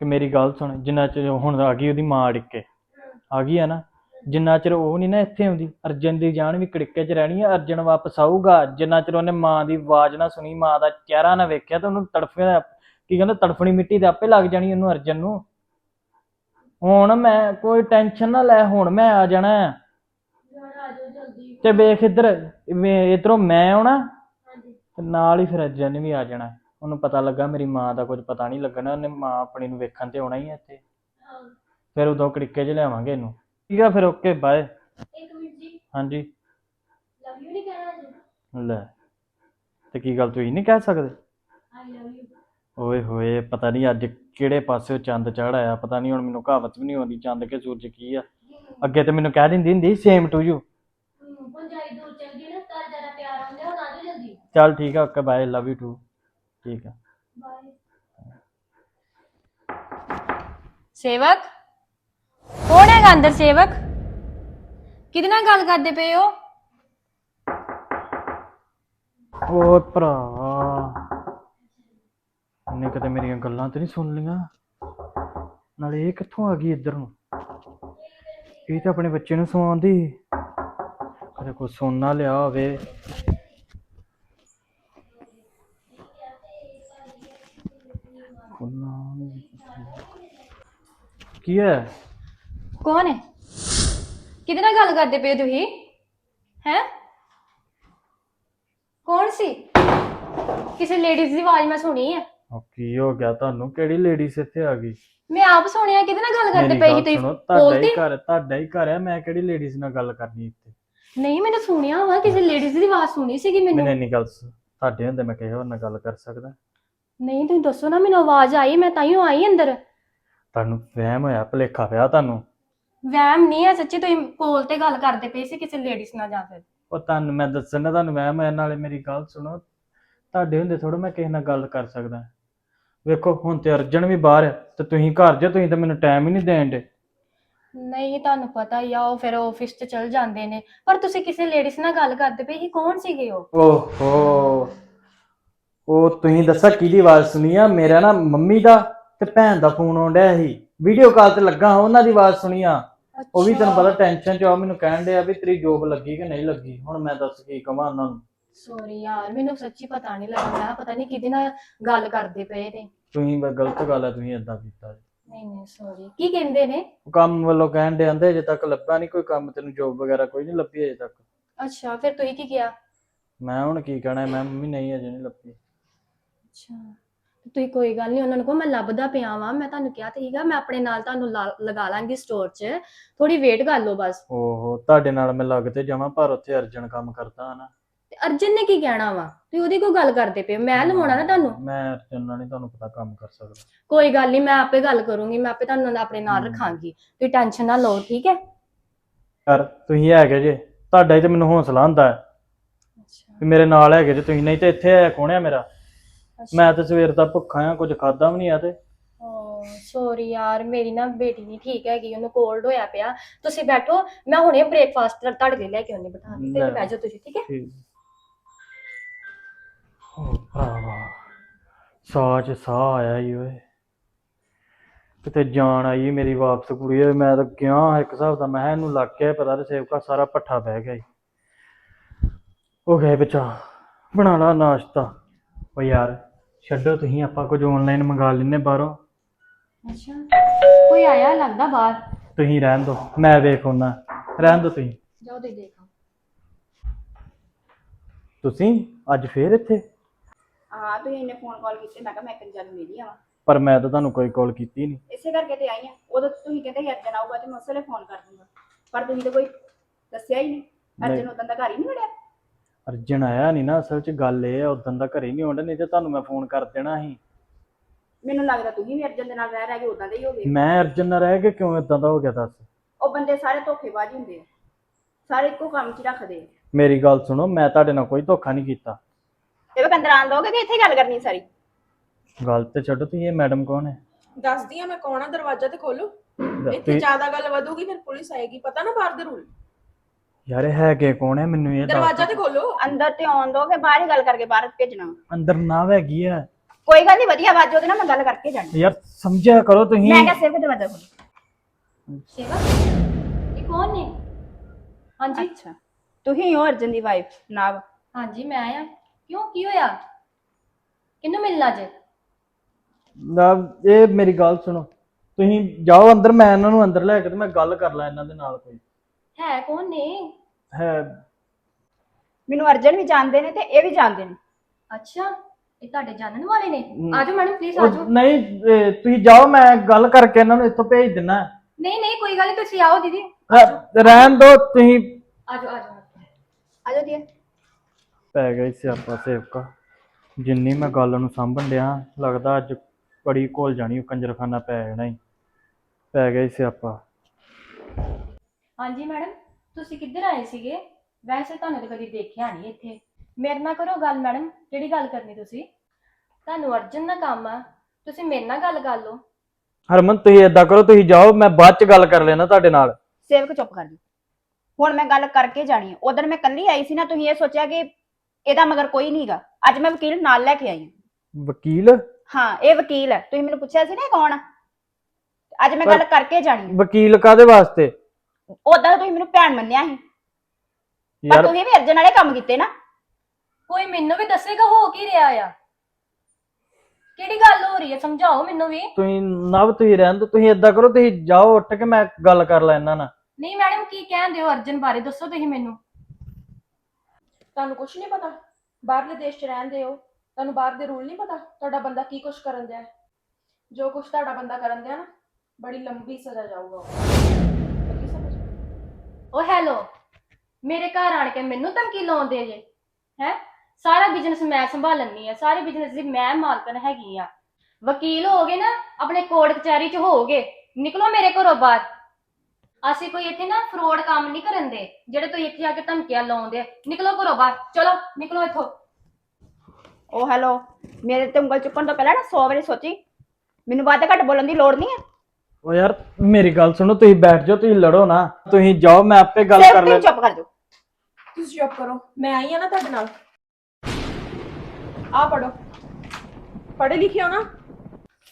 ਕਿ ਮੇਰੀ ਗੱਲ ਸੁਣ ਜਿੰਨਾ ਚਿਰ ਹੁਣ ਆ ਗਈ ਉਹਦੀ ਮਾਂ ਅੜਿੱਕ। ਆ ਗਈ ਆ ਨਾ ਜਿੰਨਾ ਚਿਰ ਉਹ ਨਹੀਂ ਨਾ ਇੱਥੇ ਆਉਂਦੀ ਅਰਜਨ ਦੀ ਜਾਨ ਵੀ ਕੜਿੱਕੇ 'ਚ ਰਹਿਣੀ ਆ ਅਰਜਨ ਵਾਪਸ ਆਊਗਾ। ਜਿੰਨਾ ਚਿਰ ਉਹਨੇ ਮਾਂ ਦੀ ਆਵਾਜ਼ ਨਾ ਸੁਣੀ ਮਾਂ ਦਾ ਚਿਹਰਾ ਨਾ ਵੇਖਿਆ ਤਾਂ ਉਹਨੂੰ ਤੜਫਿਆ ਕੀ ਕਹਿੰਦਾ ਤੜਫਣੀ ਮਿੱਟੀ ਤੇ ਆਪੇ ਲੱਗ ਜਾਣੀ ਉਹਨੂੰ ਅਰਜਨ ਨੂੰ। ਹੁਣ ਮੈਂ ਕੋਈ ਟੈਨਸ਼ਨ ਨਾ ਲੈ ਹੁਣ ਮੈਂ ਆ ਜਾਣਾ। ਹੈ। ਯਾਰ ਤੇ ਵੇਖ ਇੱਧਰ ਇਧਰੋਂ ਮੈਂ ਆਉਣਾ ਹਾਂਜੀ। ਤੇ ਨਾਲ ਹੀ ਫਿਰ ਅਰਜਨ ਨੇ ਵੀ ਆ ਜਾਣਾ। ਉਹਨੂੰ ਪਤਾ ਲੱਗਾ ਮੇਰੀ ਮਾਂ ਦਾ ਕੁਝ ਪਤਾ ਨਹੀਂ ਲੱਗਣਾ ਉਹਨੇ ਮਾਂ ਆਪਣੀ ਨੂੰ ਵੇਖਣ ਤੇ ਆਉਣਾ ਹੀ ਹੈ ਇੱਥੇ। ਹਾਂ। ਫਿਰ ਉਦੋਂ ਕੜਿੱਕੇ 'ਚ ਲਿਆਵਾਂਗੇ ਇਹਨੂੰ। ਠੀਕ ਆ ਫਿਰ ਓਕੇ ਬਾਏ। ਇੱਕ ਮਿੰਟ ਜੀ। ਹਾਂਜੀ। ਲਵ ਯੂ ਨਹੀਂ ਕਹਿਣਾ ਜੀ ਲੈ ਤੇ ਕੀ ਗੱਲ ਤੁਸੀਂ ਨਹੀਂ ਕਹਿ ਸਕਦੇ? ਆਈ ਲਵ ਯੂ ਓਏ ਹੋਏ ਪਤਾ ਨਹੀਂ ਅੱਜ ਕਿਹੜੇ ਪਾਸਿਓਂ ਚੰਦ ਚੜ ਆਇਆ ਪਤਾ ਨਹੀਂ ਹੁਣ ਮੈਨੂੰ ਕਹਾਵਤ ਵੀ ਨਹੀਂ ਆਉਂਦੀ ਚੰਦ ਕੇ ਸੂਰਜ ਕੀ ਆ। ਅੱਗੇ ਤੇ ਮੈਨੂੰ ਕਹਿ ਦਿੰਦੀ ਹੁੰਦੀ ਸੇਮ ਟੂ ਯੂ ਦੂਰ ਚੱਲ ਗਈ ਨਾ ਤਾਂ ਜ਼ਿਆਦਾ ਪਿਆਰ ਆਉਂਦਾ ਹੁਣ ਆ ਜਾਓ ਜਲਦੀ ਚੱਲ ਠੀਕ ਆ okay bye love you too ਠੀਕ ਆ। ਬਾਏ ਸੇਵਕ? ਕੌਣ ਹੈਗਾ ਅੰਦਰ ਸੇਵਕ? ਕਿਹਦੇ ਨਾਲ ਗੱਲ ਕਰਦੇ ਪਏ ਹੋ? ਓਏ ਭਰਾ। ਇਹਨੇ ਕਦੇ ਮੇਰੀਆਂ ਗੱਲਾਂ ਤੇ ਨਹੀਂ ਸੁਣ ਲੀਆਂ ਨਾਲੇ ਇਹ ਕਿੱਥੋਂ ਆ ਗਈ ਇੱਧਰ ਨੂੰ? ਇਹ ਤਾਂ ਆਪਣੇ ਬੱਚੇ ਨੂੰ ਸਵਾਉਂਦੀ। ਕਦੇ ਕੋਈ ਸੁਣਨਾ ਲਿਆ ਹੋਵੇ। ਕੀ ਹੈ ਕੌਣ ਹੈ? ਕਿਹਦੇ ਨਾਲ ਗੱਲ ਕਰਦੇ ਪਏ ਤੁਸੀਂ? ਹੈ? ਕੌਣ ਸੀ? ਕਿਸੇ ਲੇਡੀਜ਼ ਦੀ ਆਵਾਜ਼ ਮੈਂ ਸੁਣੀ ਹੈ। ਉਹ ਕੀ ਹੋ ਗਿਆ ਤੁਹਾਨੂੰ? ਕਿਹੜੀ ਲੇਡੀਜ਼ ਇੱਥੇ ਆ ਗਈ? ਮੈਂ ਆਪ ਸੁਣਿਆ ਕਿਹਦੇ ਨਾਲ ਗੱਲ ਕਰਦੇ ਮੇਰੀ ਪਏ ਸੀ ਗੱਲ ਤੁਸੀਂ ਤੁਹਾਡਾ ਹੀ ਬੋਲਦੇ ਘਰ ਤੁਹਾਡਾ ਹੀ ਘਰ ਹੈ ਮੈਂ ਕਿਹੜੀ ਲੇਡੀਜ਼ ਨਾਲ ਗੱਲ ਕਰਨੀ ਇੱਥੇ? ਨਹੀਂ ਮੈਨੂੰ ਸੁਣਿਆ ਵਾ ਕਿਸੇ ਲੇਡੀਜ਼ ਦੀ ਆਵਾਜ਼ ਸੁਣੀ ਸੀਗੀ ਮੈਨੂੰ। ਮੈਨੂੰ ਇੰਨੀ ਗੱਲ ਸ- ਤੁਹਾਡੇ ਹੁੰਦੇ ਮੈਂ ਕਿਸੇ ਹੋਰ ਨਾਲ ਗੱਲ ਕਰ ਸਕਦਾ? ਨਹੀਂ ਤੁਸੀਂ ਦੱਸੋ ਨਾ ਮੈਨੂੰ ਆਵਾਜ਼ ਆਈ ਮੈਂ ਤਾਈਓ ਆਈ ਅੰਦਰ। ਤੁਹਾਨੂੰ ਵਹਿਮ ਹੋਇਆ ਭਲੇਖਾ ਪਿਆ ਤੁਹਾਨੂੰ? ਵਹਿਮ ਨਹੀਂ ਹੈ ਸੱਚੀ ਤੁਸੀਂ ਕੋਲ ਤੇ ਗੱਲ ਕਰਦੇ ਪਏ ਸੀ ਕਿਸੇ ਲੇਡੀਜ਼ ਨਾਲ ਜਾਂ ਫਿਰ। ਉਹ ਤੁਹਾਨੂੰ ਮੈਂ ਦੱਸਣਾ ਤੁਹਾਨੂੰ ਵਹਿਮ ਹੋਇਆ ਨਾਲੇ ਮੇਰੀ ਗੱਲ ਸੁਣੋ। ਤੁਹਾਡੇ ਹੁੰਦੇ ਥੋੜਾ ਮੈਂ ਕਿਸੇ ਨਾਲ ਗੱਲ ਕਰ ਸਕਦਾ। ਵੇਖੋ ਹੁਣ ਤੇ ਅਰਜਨ ਵੀ ਬਾਹਰ ਹੈ ਤੇ ਤੁਸੀਂ ਘਰ ਜੇ ਤੁਸੀਂ ਤਾਂ ਮੈਨੂੰ ਟਾਈਮ ਹੀ ਨਹੀਂ ਦੇਣ ਦੇ। ਨਹੀਂ ਤੁਹਾਨੂੰ ਪਤਾ ਹੀ ਆ ਉਹ ਫਿਰ ਆਫਿਸ 'ਚ ਚਲ ਜਾਂਦੇ ਨੇ। ਪਰ ਤੁਸੀਂ ਕਿਸੇ ਲੇਡੀਜ਼ ਨਾਲ ਗੱਲ ਕਰਦੇ ਪਏ ਸੀ ਕੌਣ ਸੀਗੇ ਉਹ? ਓਹੋ। ਉਹ ਤੁਸੀਂ ਦੱਸਾਂ ਕਿਹਦੀ ਆਵਾਜ਼ ਸੁਣੀ ਆ? ਮੇਰਾ ਨਾ ਮੰਮੀ ਦਾ ਤੇ ਭੈਣ ਦਾ ਫੋਨ ਆਉਂਦਾ ਸੀ। ਵੀਡੀਓ ਕਾਲ ਤੇ ਲੱਗਾ ਹਾਂ ਉਹਨਾਂ ਦੀ ਆਵਾਜ਼ ਸੁਣੀ ਆ। ਉਹ ਵੀ ਤੈਨੂੰ ਪਤਾ ਟੈਨਸ਼ਨ ਚ ਆ ਮੈਨੂੰ ਕਹਿਣ ਡਿਆ ਵੀ ਤੇਰੀ ਜੋਬ ਲੱਗੀ ਕਿ ਨਹੀਂ ਲੱਗੀ? ਹੁਣ ਮੈਂ ਦੱਸ ਕੀ ਕਵਾਂ ਉਹਨਾਂ ਨੂੰ। ਸੌਰੀ ਯਾਰ ਮੈਨੂੰ ਸੱਚੀ ਪਤਾ ਨਹੀਂ ਲੱਗਾ ਮੈਂ ਕਿਹਾ ਪਤਾ ਨਹੀਂ ਕਿਹਦੇ ਨਾਲ ਗੱਲ ਕਰਦੇ ਪਏ ਨੇ। ਤੁਸੀਂ ਬਸ ਗਲਤ ਗੱਲ ਹੈ ਤੁਸੀਂ ਏਦਾਂ ਕੀਤਾ ਜੀ। ਨਹੀਂ ਨਹੀਂ ਸੌਰੀ ਕੀ ਕਹਿੰਦੇ ਨੇ? ਉਹ ਕੰਮ ਵੱਲੋਂ ਕਹਿਣ ਦੇ ਆਂਦੇ ਅਜੇ ਤੱਕ ਲੱਭਾ ਨਹੀਂ ਕੋਈ ਕੰਮ ਤੈਨੂੰ ਜੋਬ ਵਗੈਰਾ ਕੋਈ ਨਹੀਂ ਲੱਭੀ ਅਜੇ ਤੱਕ। ਅੱਛਾ ਫਿਰ ਤੁਸੀਂ ਕੀ ਕਿਹਾ? ਮੈਂ ਹੁਣ ਕੀ ਕਹਿਣਾ ਮੈਂ ਮੰਮੀ ਨਹੀਂ ਅਜੇ ਨਹੀਂ ਲੱਭੀ। ਅੱਛਾ ਤੇ ਤੁਸੀਂ ਕੋਈ ਗੱਲ ਨਹੀਂ ਉਹਨਾਂ ਨੂੰ ਕਹੋ ਮੈਂ ਲੱਭਦਾ ਪਿਆ ਵਾਂ ਮੈਂ ਤੁਹਾਨੂੰ ਕਿਹਾ ਤੇ ਹੀਗਾ ਮੈਂ ਆਪਣੇ ਨਾਲ ਤੁਹਾਨੂੰ ਲਾ- ਲਗਾ ਲਾਂਗੀ ਸਟੋਰ 'ਚ। ਥੋੜੀ ਵੇਟ ਕਰ ਲਓ ਬਸ। ਓਹੋ ਤੁਹਾਡੇ ਨਾਲ ਮੈਂ ਲੱਗ ਤੇ ਜਾਵਾਂ ਪਰ ਉੱਥੇ ਅਰਜਨ ਕੰਮ ਕਰਦਾ ਨਾ ਅਰਜਨ ਨੇ ਕੀ ਕਹਿਣਾ ਵਾ? ਤੁਸੀਂ ਉਹਦੀ ਕੋਈ ਗੱਲ ਕਰਦੇ ਪਏ ਹੋ? ਮੈਂ ਲਵਾਉਣਾ ਨਾ ਤੁਹਾਨੂੰ? ਮੈਂ ਅਰਜਨ ਨਾਲ ਨਹੀਂ ਤੁਹਾਨੂੰ ਪਤਾ ਕੰਮ ਕਰ ਸਕਦਾ। ਕੋਈ ਗੱਲ ਨਹੀਂ ਮੈਂ ਆਪੇ ਗੱਲ ਕਰੂੰਗੀ ਮੈਂ ਆਪੇ ਤੁਹਾਨੂੰ ਆਪਣੇ ਨਾਲ ਹਮ। ਰੱਖਾਂਗੀ। ਤੁਸੀਂ ਟੈਨਸ਼ਨ ਨਾ ਲਓ ਠੀਕ ਹੈ? ਯਾਰ ਤੁਸੀਂ ਹੈਗੇ ਜੇ ਤੁਹਾਡਾ ਹੀ ਤੇ ਮੈਨੂੰ ਹੌਸਲਾ ਹੁੰਦਾ ਹੈ। ਅੱਛਾ। ਵੀ ਮੇਰੇ ਨਾਲ ਹੈਗੇ ਜੇ ਤੁਸੀਂ ਨਹੀਂ ਤੇ ਇੱਥੇ ਹੈ ਕੌਣ ਮੇਰਾ? ਮੈਂ ਤਾਂ ਸਵੇਰ ਦਾ ਭੁੱਖਾ ਆ ਕੁਝ ਖਾਦਾ ਵੀ ਨਹੀਂ ਆ ਤੇ। ਸੌਰੀ ਯਾਰ ਮੇਰੀ ਨਾ ਬੇਟੀ ਨਹੀਂ ਠੀਕ ਹੈਗੀ ਉਹਨੂੰ ਕੋਲਡ ਹੋਇਆ ਪਿਆ। ਤੁਸੀਂ ਬੈਠੋ ਮੈਂ ਹੁਣੇ ਬ੍ਰੇਕਫਾਸਟ ਤੁਹਾਡੇ ਲਈ ਲੈ ਕੇ ਆਉਣੀ ਬਿਠਾ ਕੇ ਤੇ ਲੈ। ਬਹਿ ਜਾਓ ਤੁਸੀਂ ਠੀਕ ਹੈ? ਠੀਕ। ਓ ਭਰਾਵਾ ਸਾਹ ਚ ਸਾਹ ਆਇਆ ਈ ਓਏ। ਕਿਤੇ ਜਾਣ ਆਈ ਮੇਰੀ ਵਾਪਸ ਕੁੜੀ ਓਏ ਮੈਂ ਤਾਂ ਗਿਆ ਇੱਕ ਹਿਸਾਬ ਦਾ ਮੈਂ ਕਿਹਾ ਇਹਨੂੰ ਲੱਗ ਗਿਆ ਪਤਾ ਤੇ ਸੇਵਕਾ ਸਾਰਾ ਪੱਠਾ ਬਹਿ ਗਿਆ ਈ। ਉਹ ਗਏ ਬਚਾ ਬਣਾ ਲਾ ਨਾਸ਼ਤਾ। ਓ ਯਾਰ ਛੱਡੋ ਤੁਸੀਂ ਆਪਾਂ ਕੁਝ ਆਨਲਾਈਨ ਮੰਗਾ ਲੈਨੇ ਬਾਹਰੋਂ। ਅੱਛਾ ਕੋਈ ਆਇਆ ਲੱਗਦਾ ਬਾਹਰ? ਤੁਸੀਂ ਰਹਿਣ ਦਿਓ ਮੈਂ ਵੇਖ ਆਉਣਾ ਰਹਿਣ ਦਿਓ ਤੁਸੀਂ। ਜਾਓ ਦੇ ਦੇਖੋ। ਤੁਸੀਂ ਅੱਜ ਫੇਰ ਇੱਥੇ? ਹਾਂ ਤੁਸੀਂ ਇਹਨੇ ਫੋਨ ਕਾਲ ਕੀਤੇ ਮੈਂ ਕਿਹਾ ਮੈਂ ਇੱਕ ਜਨ ਮਿਲੀ ਆਵਾਂ। ਪਰ ਮੈਂ ਤਾਂ ਤੁਹਾਨੂੰ ਕੋਈ ਕਾਲ ਕੀਤੀ ਨਹੀਂ ਇਸੇ ਕਰਕੇ ਤੇ ਆਈ ਆ। ਉਦੋਂ ਤੁਸੀਂ ਕਹਿੰਦੇ ਸੀ ਅਰਜਨ ਆਊਗਾ ਤੇ ਮੈਂ ਉਸੇ ਵੇਲੇ ਫੋਨ ਕਰ ਦੂੰਗਾ। ਪਰ ਤੁਸੀਂ ਤਾਂ ਕੋਈ ਦੱਸਿਆ ਹੀ ਨਹੀਂ। ਅਰਜਨ ਉਦੋਂ ਦਾ ਘਰ ਹੀ ਨਹੀਂ ਵੜਿਆ? ਅਰਜਨ ਆਇਆ ਨਹੀਂ ਨਾ ਅਸਲ 'ਚ ਗੱਲ ਇਹ ਆ ਉਦੋਂ ਦਾ ਘਰੇ ਨਹੀਂ ਆਉਂਦਾ ਨਹੀਂ ਤੇ ਤੁਹਾਨੂੰ ਮੈਂ ਫੋਨ ਕਰ ਦੇਣਾ ਸੀ। ਮੈਨੂੰ ਲੱਗਦਾ ਤੁਸੀਂ ਵੀ ਅਰਜਨ ਦੇ ਨਾਲ ਰਹਿ ਰਹਿ ਕੇ ਉਦਾਂ ਦੇ ਹੀ ਹੋ ਗਏ। ਮੈਂ ਅਰਜਨ ਨਾਲ ਰਹਿ ਕੇ ਕਿਉਂ ਇਦਾਂ ਦਾ ਹੋ ਗਿਆ ਦੱਸ? ਉਹ ਬੰਦੇ ਸਾਰੇ ਧੋਖੇਬਾਜ਼ ਹੁੰਦੇ ਆ। ਸਾਰੇ ਇੱਕੋ ਕੰਮ 'ਚ ਹੀ ਰੱਖਦੇ ਆ। ਮੇਰੀ ਗੱਲ ਸੁਣੋ ਮੈਂ ਤੁਹਾਡੇ ਨਾਲ ਕੋਈ ਧੋਖਾ ਨਹੀਂ ਕੀਤਾ। ਇਹ ਵੀ ਅੰਦਰ ਆਣ ਦੋਗੇ ਕਿ ਇੱਥੇ ਗੱਲ ਕਰਨੀ ਸਾਰੀ? ਗੱਲ ਤੇ ਛੱਡੋ ਤੁਸੀਂ ਇਹ ਮੈਡਮ ਕੌਣ ਹੈ? ਦੱਸਦੀ ਆ ਮੈਂ ਕੌਣ ਆ ਦਰਵਾਜ਼ਾ ਤੇ ਖੋਲੋ। ਇੱਥੇ ਤੁਸੀਂ- ਜ਼ਿਆਦਾ ਗੱਲ ਵਧੂਗੀ ਫਿਰ ਪੁਲਿਸ ਆਏਗੀ ਪਤਾ ਨਾ ਬਾਹਰ ਦੇ ਰੂਲ। ਯਾਰ ਇਹ ਹੈਗੇ ਕੌਣ ਹੈ? ਮੈਨੂੰ ਇਹ ਦਰਵਾਜ਼ਾ ਤੇ ਖੋਲੋ। ਅੰਦਰ ਤੇ ਆਉਣ ਦੋਗੇ ਬਾਹਰ ਹੀ ਗੱਲ ਕਰਕੇ ਬਾਹਰ ਭੇਜਣਾ। ਅੰਦਰ ਨਾ ਹੈਗੀ ਆ ਕੋਈ ਗੱਲ ਨਹੀਂ ਵਧੀਆ ਆਵਾਜ਼ ਉਹਦੇ ਨਾਲ ਮੈਂ ਗੱਲ ਕਰਕੇ ਜਾਣੀ ਯਾਰ ਸਮਝਿਆ ਕਰੋ ਤੁਸੀਂ। ਮੈਂ ਕਿਹਾ ਸਿਰਫ ਦਰਵਾਜ਼ਾ ਖੋਲੋ। ਸੇਵਾ? ਇਹ ਕੌਣ ਨੇ? ਹਾਂਜੀ। ਅੱਛਾ। ਤੁਸੀਂ ਹੋ ਅਰਜਨ ਦੀ ਵਾਈਫ ਨਾਵ। ਹਾਂਜੀ ਮੈਂ ਆ। ਕਿਉਂ ਕੀ ਹੋਇਆ? ਕਿਹਨੂੰ ਮਿਲਣਾ ਜੇ ਨਾ ਇਹ ਮੇਰੀ ਗੱਲ ਸੁਣੋ। ਤੁਸੀਂ ਜਾਓ ਅੰਦਰ ਮੈਂ ਇਹਨਾਂ ਨੂੰ ਅੰਦਰ ਲੈ ਕੇ ਤੇ ਮੈਂ ਗੱਲ ਕਰ ਲਾਂ ਇਹਨਾਂ ਦੇ ਨਾਲ ਕੋਈ। ਹੈ ਕੌਣ ਨੇ? ਹੈ। ਮੈਨੂੰ ਅਰਜਨ ਵੀ ਜਾਣਦੇ ਨੇ ਤੇ ਇਹ ਵੀ ਜਾਣਦੇ ਨੇ। ਅੱਛਾ ਇਹ ਤੁਹਾਡੇ ਜਾਣਨ ਵਾਲੇ ਨੇ? ਹਮ। ਆਜੋ ਮੈਡਮ ਪਲੀਜ਼ ਉਹ ਆਜੋ। ਨਹੀਂ ਇਹ ਤੁਸੀਂ ਜਾਓ ਮੈਂ ਗੱਲ ਕਰਕੇ ਇਹਨਾਂ ਨੂੰ ਇੱਥੋਂ ਭੇਜ ਦਿੰਨਾ। ਨਹੀਂ ਨਹੀਂ ਕੋਈ ਗੱਲ ਨਹੀਂ ਤੁਸੀਂ ਆਓ ਦੀਦੀ। ਰਹਿਣ ਦੋ ਤੁਸੀਂ ਆਜੋ ਆਜੋ। ਆਜੋ ਦੀਏ ਪੈ ਗਈ ਸਿਆਪਾ ਸੇਵਕਾ ਜਿੰਨੀ ਮੈਂ ਗੱਲ ਨੂੰ ਸਾਂਭਣ ਡਿਆ ਲੱਗਦਾ ਅੱਜ ਬੜੀ ਘੋਲ ਜਾਣੀ ਉਹ ਕੰਜਰਖਾਨਾ ਪੈ ਜਾਣਾ ਹੀ ਪੈ ਗਈ ਸਿਆਪਾ। ਹਾਂਜੀ ਮੈਡਮ ਤੁਸੀਂ ਕਿੱਧਰ ਆਏ ਸੀਗੇ? ਵੈਸੇ ਤੁਹਾਨੂੰ ਤਾਂ ਕਦੀ ਦੇਖਿਆ ਨਹੀਂ ਇੱਥੇ। ਮੇਰੇ ਨਾਲ ਕਰੋ ਗੱਲ ਮੈਡਮ ਕਿਹੜੀ ਗੱਲ ਕਰਨੀ ਤੁਸੀਂ? ਤੁਹਾਨੂੰ ਅਰਜਨ ਦਾ ਕੰਮ ਆ ਤੁਸੀਂ ਮੇਰੇ ਨਾਲ ਗੱਲ ਕਰ ਲਓ। ਹਰਮਨ ਤੁਸੀਂ ਏਦਾਂ ਕਰੋ ਤੁਸੀਂ ਜਾਓ ਮੈਂ ਬਾਅਦ ਚ ਗੱਲ ਕਰ ਲੈਣਾ ਤੁਹਾਡੇ ਨਾਲ। ਸੇਵਕ ਚੁੱਪ ਕਰ ਜੀ ਹੁਣ ਮੈਂ ਗੱਲ ਕਰਕੇ ਜਾਣੀ ਹੈ ਉਦੋਂ ਮੈਂ ਕੱਲੀ ਆਈ ਸੀ ਨਾ ਤੁਸੀਂ ਇਹ ਸੋਚਿਆ ਕਿ ਇਹਦਾ ਮਗਰ ਕੋਈ ਨਹੀਂਗਾ ਅੱਜ ਮੈਂ ਵਕੀਲ ਨਾਲ ਲੈ ਕੇ ਆਈ ਹਾਂ। ਵਕੀਲ? ਹਾਂ ਇਹ ਵਕੀਲ ਹੈ। ਤੁਸੀਂ ਮੈਨੂੰ ਪੁੱਛਿਆ ਸੀ ਨਾ ਇਹ ਕੌਣ ਆ? ਅੱਜ ਮੈਂ ਗੱਲ ਕਰਕੇ ਜਾਣੀ ਵਕੀਲ ਕਾਦੇ ਵਾਸਤੇ? ਉਦੋਂ ਤੁਸੀਂ ਮੈਨੂੰ ਭੈਣ ਮੰਨਿਆ ਸੀ। ਪਰ ਯਾਰ ਤੁਸੀਂ ਵੀ ਅਰਜਨ ਵਾਲੇ ਕੰਮ ਕੀਤੇ ਨਾ। ਕੋਈ ਮੈਨੂੰ ਵੀ ਦੱਸੇਗਾ ਹੋ ਕੀ ਰਿਹਾ ਆ? ਕਿਹੜੀ ਗੱਲ ਹੋ ਰਹੀ ਹੈ? ਸਮਝਾਓ ਮੈਨੂੰ ਵੀ। ਤੁਸੀਂ ਨਵ ਤੁਸੀਂ ਰਹਿਣ ਦੋ ਤੁਸੀਂ ਏਦਾਂ ਕਰੋ ਤੁਸੀਂ ਜਾਓ ਉੱਠ ਕੇ ਮੈਂ ਗੱਲ ਕਰ ਲੈ ਇਹਨਾਂ ਨਾਲ ਨਹੀਂ ਮੈਡਮ ਕੀ ਕਹਿੰਦੇ ਹੋ ਅਰਜਨ ਬਾਰੇ? ਦੱਸੋ ਤੁਸੀਂ ਮੈਨੂੰ। ਤੁਹਾਨੂੰ ਕੁਝ ਨਹੀਂ ਪਤਾ? ਬਾਹਰਲੇ ਦੇਸ਼ 'ਚ ਰਹਿੰਦੇ ਹੋ, ਤੁਹਾਨੂੰ ਬਾਹਰ ਦੇ ਰੂਲ ਨਹੀਂ ਪਤਾ? ਤੁਹਾਡਾ ਬੰਦਾ ਕੀ ਕੁਝ ਕਰਨ ਦਿਆ? ਹੈ। ਜੋ ਕੁਝ ਤੁਹਾਡਾ ਬੰਦਾ ਕਰਨ ਦਿਆ ਨਾ, ਬੜੀ ਲੰਬੀ ਸਜ਼ਾ ਜਾਊਗਾ ਉਹ। ਲੱਗੀ ਸਮਝ? ਉਹ ਹੈਲੋ, ਮੇਰੇ ਘਰ ਆਣ ਕੇ ਮੈਨੂੰ ਧਮਕੀ ਲਾਉਂਦੇ ਜੇ, ਹੈ? ਸਾਰਾ ਬਿਜ਼ਨਸ ਮੈਂ ਸੰਭਾਲਣੀ ਆ, ਸਾਰੇ ਬਿਜ਼ਨਸ ਦੀ ਮੈਂ ਮਾਲਕਨ ਹੈਗੀ ਆ। ਵਕੀਲ ਹੋਗੇ ਨਾ, ਆਪਣੇ ਕੋਰਟ ਕਚਹਿਰੀ ਚ ਹੋਗੇ, ਨਿਕਲੋ ਮੇਰੇ ਘਰੋਂ ਬਾਹਰ। ਅਸੀਂ ਕੋਈ ਇੱਥੇ ਨਾ ਫਰੋਡ ਕੰਮ ਨਹੀਂ ਕਰਨ ਦੇ ਜਿਹੜੇ ਤੁਸੀਂ ਇੱਥੇ ਆ ਕੇ ਧਮਕੀਆਂ ਲਾਉਂਦੇ ਨਿਕਲੋ ਘਰੋਂ ਬਾਹਰ ਚਲੋ ਨਿਕਲੋ ਇੱਥੋਂ। ਉਹ ਹੈਲੋ ਮੇਰੇ ਤੇ ਉਂਗਲ ਚੁੱਕਣ ਤੋਂ ਪਹਿਲਾਂ ਨਾ 100 ਵਾਰੀ ਸੋਚੀ। ਮੈਨੂੰ ਵੱਧ ਘੱਟ ਬੋਲਣ ਦੀ ਲੋੜ ਨਹੀਂ ਹੈ ਓ ਯਾਰ ਮੇਰੀ ਗੱਲ ਸੁਣੋ ਤੁਸੀਂ ਬੈਠ ਜਾਓ ਤੁਸੀਂ ਲੜੋ ਨਾ। ਤੁਸੀਂ ਜਾਓ ਮੈਂ ਆਪੇ ਗੱਲ ਸਿਰਫ ਕਰ ਲੈ। ਤੁਸੀਂ ਚੁੱਪ ਕਰ ਜਾਓ। ਤੁਸੀਂ ਚੁੱਪ ਕਰੋ ਮੈਂ ਆਈ ਆ ਨਾ ਤੁਹਾਡੇ ਨਾਲ। ਆ ਪੜੋ ਪੜ੍ਹੇ ਲਿਖੇ ਹੋ ਨਾ?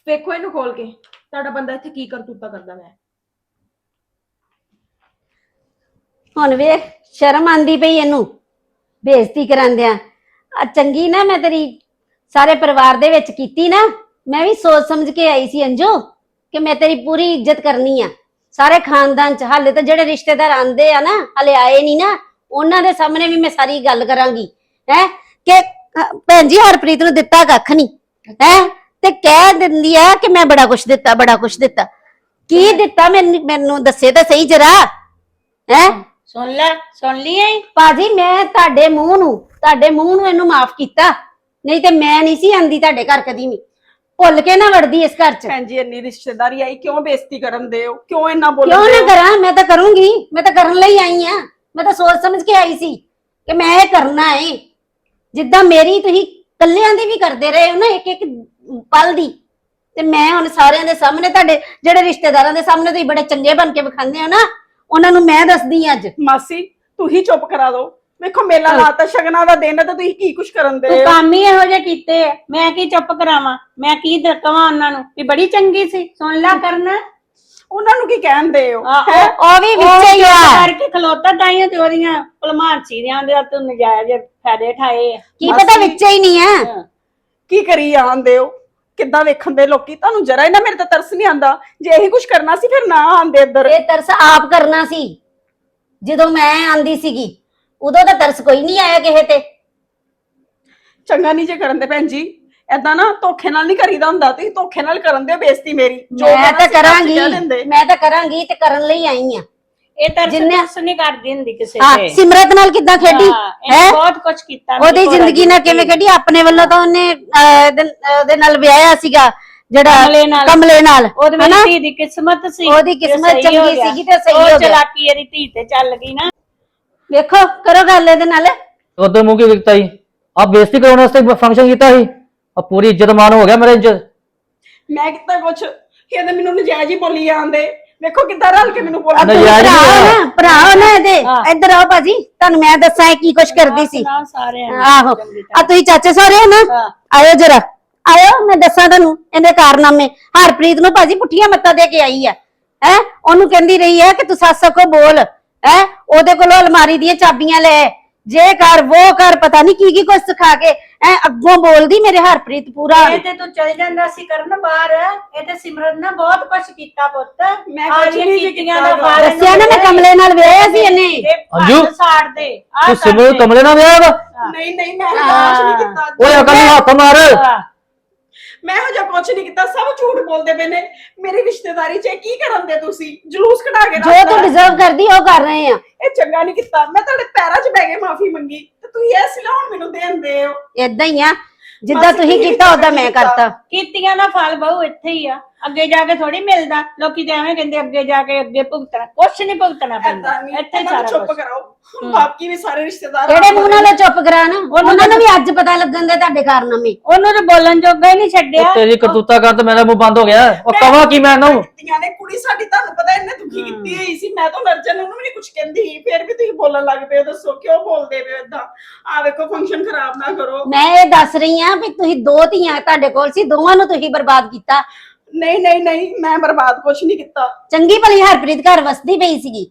ਵੇਖੋ ਇਹਨੂੰ ਖੋਲ ਕੇ ਤੁਹਾਡਾ ਬੰਦਾ ਇੱਥੇ ਕੀ ਕਰਤੂਤਾ ਕਰਦਾ ਮੈਂ। ਹੁਣ ਵੇਖ ਸ਼ਰਮ ਆਂਦੀ ਪਈ ਇਹਨੂੰ। ਬੇਇੱਜ਼ਤੀ ਕਰਾਂਦਿਆਂ। ਆ ਚੰਗੀ ਨਾ ਮੈਂ ਤੇਰੀ ਸਾਰੇ ਪਰਿਵਾਰ ਦੇ ਵਿੱਚ ਕੀਤੀ ਨਾ ਮੈਂ ਵੀ ਸੋਚ ਸਮਝ ਕੇ ਆਈ ਸੀ ਅੰਜੂ ਕਿ ਮੈਂ ਤੇਰੀ ਪੂਰੀ ਇੱਜ਼ਤ ਕਰਨੀ ਆ। ਸਾਰੇ ਖਾਨਦਾਨ ਚ ਹਾਲੇ ਤਾਂ ਜਿਹੜੇ ਰਿਸ਼ਤੇਦਾਰ ਆਂਦੇ ਆ ਨਾ ਹਲੇ ਆਏ ਨਹੀਂ ਨਾ ਉਹਨਾਂ ਦੇ ਸਾਹਮਣੇ ਵੀ ਮੈਂ ਸਾਰੀ ਗੱਲ ਕਰਾਂਗੀ। ਹੈ? ਕਿ ਭੈਣ ਜੀ ਹਰਪ੍ਰੀਤ ਨੂੰ ਦਿੱਤਾ ਕੱਖ ਨਹੀਂ ਹੈ? ਤੇ ਕਹਿ ਦਿੰਦੀ ਆ ਕਿ ਮੈਂ ਬੜਾ ਕੁਛ ਦਿੱਤਾ ਬੜਾ ਕੁਛ ਦਿੱਤਾ। ਕੀ ਦਿੱਤਾ ਮੈਨੂੰ ਮੈਨੂੰ ਦੱਸੇ ਤਾਂ ਸਹੀ ਜਰਾ। ਹੈ? ਸੁਣ ਲੈ ਸੁਣ ਲਈ ਐ ਭਾਜੀ ਮੈਂ ਤੁਹਾਡੇ ਮੂੰਹ ਨੂੰ ਤੁਹਾਡੇ ਮੂੰਹ ਨੂੰ ਇਹਨੂੰ ਮਾਫ ਕੀਤਾ। ਨਹੀਂ ਤੇ ਮੈਂ ਨਹੀਂ ਸੀ ਆਂਦੀ ਤੁਹਾਡੇ ਘਰ ਕਦੀ ਵੀ। ਭੁੱਲ ਕੇ ਨਾ ਵੜਦੀ ਇਸ ਘਰ 'ਚ। ਭੈਣ ਜੀ ਇੰਨੀ ਰਿਸ਼ਤੇਦਾਰੀ ਆਈ ਕਿਉਂ ਬੇਇੱਜ਼ਤੀ ਕਰਨ ਦੇ ਹੋ? ਕਿਉਂ ਇੰਨਾ ਕਿਉਂ ਬੋਲਦੇ ਨਾ ਹੋ? ਕਰਾਂ? ਮੈਂ ਤਾਂ ਕਰੂੰਗੀ। ਮੈਂ ਤਾਂ ਕਰਨ ਲਈ ਆਈ ਆ। ਮੈਂ ਤਾਂ ਸੋਚ ਸਮਝ ਕੇ ਆਈ ਸੀ ਕਿ ਮੈਂ ਇਹ ਕਰਨਾ ਏ। ਜਿੱਦਾਂ ਮੇਰੀ ਤੁਸੀਂ ਕੱਲਿਆਂ ਦੀ ਵੀ ਕਰਦੇ ਰਹੇ ਹੋ ਨਾ ਇੱਕ ਇੱਕ ਪਲ ਦੀ। ਤੇ ਮੈਂ ਹੁਣ ਸਾਰਿਆਂ ਦੇ ਸਾਹਮਣੇ ਤੁਹਾਡੇ ਜਿਹੜੇ ਰਿਸ਼ਤੇਦਾਰਾਂ ਦੇ ਸਾਹਮਣੇ ਤੁਸੀਂ ਬੜੇ ਚੰਗੇ ਬਣ ਕੇ ਵਿਖਾਉਂਦੇ ਹੋ ਨਾ ਉਹਨਾਂ ਨੂੰ ਮੈਂ ਦੱਸਦੀ ਅੱਜ। ਮਾਸੀ ਤੂੰ ਹੀ ਚੁੱਪ ਕਰਾ ਦੋ। ਵੇਖੋ ਮੇਲਾ ਲਾਤਾ ਸ਼ਗਨਾਂ ਦਾ ਦਿਨ ਹੈ ਤਾਂ ਤੁਸੀਂ ਕੀ ਕੁਛ ਕਰਨ ਦੇ ਤੂੰ ਕੰਮ ਹੀ ਇਹੋ ਜਿਹੇ ਕੀਤੇ ਆ। ਮੈਂ ਕੀ ਚੁੱਪ ਕਰਾਵਾਂ? ਮੈਂ ਕੀ ਕਵਾਂ ਉਹਨਾਂ ਨੂੰ ਵੀ ਬੜੀ ਚੰਗੀ ਸੀ। ਸੁਣ ਲੈ ਕਰਨ। ਉਹਨਾਂ ਨੂੰ ਕੀ ਹੋ? ਆ, ਹੈਂ? ਉਹ ਉਹ ਵੀ ਵਿੱਚ ਹੀ ਆ। ਕਰਕੇ ਖਲੋਤਾ ਤਾਈਆਂ ਤੇ ਉਹਦੀਆਂ ਭਲਮਾਨਸੀ ਦਿਆਂ ਦੇ ਤੂੰ ਨਜਾਇਜ਼ ਫਾਇਦੇ ਠਾਏ ਆ। ਕੀ ਪਤਾ ਵਿੱਚ ਹੀ ਨਹੀਂ ਆ। ਕੀ ਕਰੀ ਆਂਦੇ ਹੋ? ਕਿੱਦਾਂ ਵੇਖਣ ਦੇ ਲੋਕੀ? ਤੁਹਾਨੂੰ ਜਰਾ ਇਹਨਾਂ ਮੇਰੇ ਤਾਂ ਤਰਸ ਨਹੀਂ ਆਂਦਾ ਜੇ ਇਹੀ ਕੁਛ ਕਰਨਾ ਸੀ ਫਿਰ ਨਾ ਆਂਦੇ ਇੱਧਰ। ਇਹ ਤਰਸ ਆਪ ਕਰਨਾ ਸੀ। ਜਦੋਂ ਮੈਂ ਆਂਦੀ ਸੀਗੀ ਉਦੋਂ ਤਾਂ ਤਰਸ ਕੋਈ ਨਹੀਂ ਆਇਆ ਕਿਸੇ ਤੇ। ਚੰਗਾ ਨਹੀਂ ਜੇ ਕਰਨ ਦੇ ਭੈਣ ਜੀ। ਐਦਾਂ ਨਾ ਧੋਖੇ ਨਾਲ ਨਹੀਂ ਕਰੀਦਾ ਹੁੰਦਾ। ਤੁਸੀਂ ਧੋਖੇ ਨਾਲ ਕਰਨ ਦੇ ਬੇਇੱਜ਼ਤੀ ਮੇਰੀ। ਮੈਂ ਤਾਂ ਸੀ ਕਰਾਂਗੀ। ਕਹਿ ਦਿੰਦੇ। ਮੈਂ ਤਾਂ ਕਰਾਂਗੀ ਤੇ ਕਰਨ ਲਈ ਆਈ ਆ। ਇਹ ਤਰਸ ਜਿੰਨੇ- ਤਰਸ ਨਹੀਂ ਕਰਦੀ ਹੁੰਦੀ ਕਿਸੇ ਹਾਂ ਤੇ ਸਿਮਰਤ ਨਾਲ ਕਿੱਦਾਂ ਖੇਡੀ? ਹਾਂ, ਇਹਨੇ ਹੈ? ਬਹੁਤ ਕੁਝ ਕੀਤਾ ਉਹਦੀ ਮੇਰੀ ਜ਼ਿੰਦਗੀ ਨਾਲ ਕਿਵੇਂ ਖੇਡੀ? ਆਪਣੇ ਵੱਲੋਂ ਤਾਂ ਉਹਨੇ ਅਹ, ਇਹਦੇ ਉਹਦੇ ਨਾਲ ਵਿਆਹਿਆ ਸੀਗਾ ਜਿਹੜਾ ਕਮਲੇ ਨਾਲ। ਕਮਲੇ ਨਾਲ ਉਹਦੀ ਹਨਾ? ਮੇਰੀ ਧੀ ਦੀ ਕਿਸਮਤ ਸੀ ਉਹਦੀ ਤੇ ਕਿਸਮਤ ਸਹੀ ਚੰਗੀ ਹੋ ਗਿਆ। ਸੀਗੀ ਤੇ ਸਹੀ ਉਹ ਹੋ ਗਿਆ। ਚਲਾਕੀ ਇਹਦੀ ਧੀ ਤੇ ਚੱਲ ਗਈ ਨਾ। ਵੇਖੋ ਕਰੋ ਗੱਲ ਇਹਦੇ ਨਾਲ। ਉਧਰ ਮੂੰਹ ਕੀ ਵਿਕਤਾ ਸੀ? ਆਪ ਬੇਇੱਜ਼ਤੀ ਕਰਾਉਣ ਵਾਸਤੇ ਫੰਕਸ਼ਨ ਕੀਤਾ ਸੀ? ਆ ਪੂਰੀ ਇੱਜ਼ਤ ਮਾਨ ਹੋ ਗਿਆ ਮੇਰੇ ਇੱਜ਼ਤ। ਮੈਂ ਕਿਤਾ ਕੁਛ? ਇਹ ਤਾਂ ਮੈਨੂੰ ਨਜਾਇਜ਼ ਹੀ ਬੋਲੀ ਜਾਂਦੇ। ਵੇਖੋ ਕਿੱਦਾਂ ਰਲ ਕੇ ਮੈਨੂੰ ਬੋਲਦੇ ਨਜ਼ਾਰੇ ਭਰਾ। ਨਾ ਭਰਾ ਨਾ ਇਹਦੇ। ਹਾਂ। ਇੱਧਰ ਆਓ ਭਾਜੀ ਤੁਹਾਨੂੰ ਮੈਂ ਦੱਸਾਂ ਇਹ ਕੀ ਕੁਛ ਕਰਦੀ ਸੀ। ਸੁਣਾ ਸਾਰਿਆਂ ਨੂੰ ਆਹੋ। ਚੰਗੀ ਆ ਤੁਸੀਂ ਚਾਚੇ ਸਹੁਰੇ ਹੋ ਨਾ? ਹਾਂ। ਆਇਓ ਜਰਾ। ਆਇਓ ਮੈਂ ਦੱਸਾਂ ਤੁਹਾਨੂੰ ਇਹਦੇ ਕਾਰਨਾਮੇ। ਹਰਪ੍ਰੀਤ ਨੂੰ ਭਾਜੀ ਪੁੱਠੀਆਂ ਮੱਤਾਂ ਦੇ ਕੇ ਆਈ ਆ। ਹੈ? ਉਹਨੂੰ ਕਹਿੰਦੀ ਰਹੀ ਹੈ ਕਿ ਤੂੰ ਸੱਸ ਕੋ ਬੋਲ। ਹੈ? ਉਹਦੇ ਕੋਲੋਂ ਅਲਮਾਰੀ ਦੀਆਂ ਚਾਬੀਆਂ ਲੈ। ਜੇ ਕਰ ਉਹ ਕਰ ਪਤਾ ਨਹੀਂ ਕੀ ਕੀ ਕੁਝ ਸਿਖਾ ਕੇ ਐ ਅੱਗੋਂ ਬੋਲਦੀ ਮੇਰੇ ਹਰਪ੍ਰੀਤ ਪੂਰਾ। ਇਹ ਤੇ ਤੂੰ ਚਲ ਜਾਂਦਾ ਸੀ ਕਰਨ ਬਾਹਰ ਇਹ ਤੇ ਸਿਮਰਨ ਨੇ ਬਹੁਤ ਕੁਝ ਕੀਤਾ ਪੁੱਤ। ਮੈਂ ਕੁਛ ਨਹੀਂ ਕੀਤੀਆਂ ਕੀਤਾ ਦਾ ਬਾਹਰ ਦੱਸਿਆ ਨਾ ਮੈਂ ਕਮਲੇ ਨਾਲ ਵਿਆਹਿਆ ਸੀ ਇਹਨੇ। ਅੰਜੂ। ਸਾੜ ਦੇ ਆਹ ਤੂੰ ਸਿਮਰ ਕਰ ਦੇ। ਕਮਲੇ ਨਾਲ ਵਿਆਹ ਵਾ? ਨਹੀਂ ਨਹੀਂ ਮੈਂ ਕੁਛ ਨਹੀਂ ਕੀਤਾ। ਓਏ ਅਕਲ ਨੂੰ ਹੱਥ ਮਾਰ। ਹਾਂ। ਮੈਂ ਹੋ ਜਾ ਕੁਛ ਨਹੀਂ ਕੀਤਾ ਸਭ ਝੂਠ ਬੋਲਦੇ ਪਏ ਨੇ। ਮੇਰੀ ਰਿਸ਼ਤੇਦਾਰੀ 'ਚ ਇਹ ਕੀ ਕਰਨ ਦੇ ਤੁਸੀਂ? ਜਲੂਸ ਕਢਾ ਕੇ ਜੋ ਰੱਖਤਾ ਤੂੰ ਡਿਜ਼ਰਵ ਕਰਦੀ ਉਹ ਕਰ ਰਹੇ ਆ। ਇਹ ਚੰਗਾ ਨਹੀਂ ਕੀਤਾ। ਮੈਂ ਤੁਹਾਡੇ ਪੈਰਾਂ 'ਚ ਬਹਿ ਕੇ ਮਾਫੀ ਮੰਗੀ। ਤੇ ਤੁਸੀਂ ਇਹ ਸਿਲਾ ਹੁਣ ਮੈਨੂੰ ਦੇਣ ਦੇ ਹੋ। ਇਦਾਂ ਹੀ ਆ। ਜਿੱਦਾਂ ਮਾਸੀ ਤੁਸੀਂ ਜੀ ਕੀਤਾ ਉਦਾਂ ਮੈਂ। ਕਰਤਾ। ਕੀਤੀਆਂ ਦਾ ਫਲ ਬਹੁ ਇੱਥੇ ਹੀ ਆ। ਅੱਗੇ ਜਾ ਕੇ ਥੋੜੀ ਮਿਲਦਾ। ਲੋਕੀ ਤੇ ਐਵੇਂ ਕਹਿੰਦੇ ਅੱਗੇ ਜਾ ਕੇ ਅੱਗੇ ਭੁਗਤਣਾ। ਕੁਛ ਨਹੀਂ ਭੁਗਤਣਾ ਪੈਂਦਾ। ਇੱਥੇ ਨੂੰ ਸਾਰਾ ਚੁੱਪ ਕਰਾਓ। ਹੁਣ ਬਾਕੀ ਵੀ ਸਾਰੇ ਰਿਸ਼ਤੇਦਾਰ ਕਿਹੜੇ ਮੂੰਹ ਨਾਲ ਚੁੱਪ ਕਰਾ ਨਾ ਉਹਨਾਂ ਨੂੰ ਵੀ ਅੱਜ ਪਤਾ ਲੱਗਣ ਦੇ ਤੁਹਾਡੇ ਕਾਰਨਾਮੇ ਉਹਨੂੰ ਤੇ ਬੋਲਣ ਜੋਗਾ ਹੀ ਨਹੀਂ ਛੱਡਿਆ। ਤੇਰੀ ਕਰਤੂਤਾ ਕਰ ਤੇ ਮੇਰਾ ਮੂੰਹ ਬੰਦ ਹੋ ਗਿਆ। ਉਹ ਕਵਾਂ ਕੀ ਮੈਂ ਇਹਨੂੰ? ਧੀਆਂ ਨੇ ਕੁੜੀ ਸਾਡੀ ਤੁਹਾਨੂੰ ਪਤਾ ਇਹਨੇ ਦੁਖੀ ਕੀਤੀ ਹੋਈ ਸੀ। ਮੈਂ ਤਾਂ ਨਰਜਨ ਉਹਨੂੰ ਵੀ ਨਹੀਂ ਕੁਝ ਕਹਿੰਦੀ ਫਿਰ ਵੀ ਤੁਸੀਂ ਬੋਲਣ ਲੱਗ ਪਏ ਦੱਸੋ ਕਿਉਂ ਬੋਲਦੇ ਪਏ ਹੋ ਏਦਾਂ? ਆ ਵੇਖੋ ਫੰਕਸ਼ਨ ਖਰਾਬ ਨਾ ਕਰੋ। ਮੈਂ ਇਹ ਦੱਸ ਰਹੀ ਆ ਵੀ ਤੁਸੀਂ ਦੋ ਧੀਆਂ ਤੁਹਾਡੇ ਕੋਲ ਸੀ ਦੋਵਾਂ ਨੂੰ ਤੁਸੀਂ ਬਰਬਾਦ ਕੀਤਾ। ਨਹੀਂ ਨਹੀਂ ਨਹੀਂ ਮੈਂ ਬਰਬਾਦ ਕੁਝ ਨਹੀਂ ਕੀਤਾ। ਚੰਗੀ ਭਲੀ ਹਰਪ੍ਰੀਤ ਘਰ ਵਸਦੀ ਪਈ ਸੀਗੀ।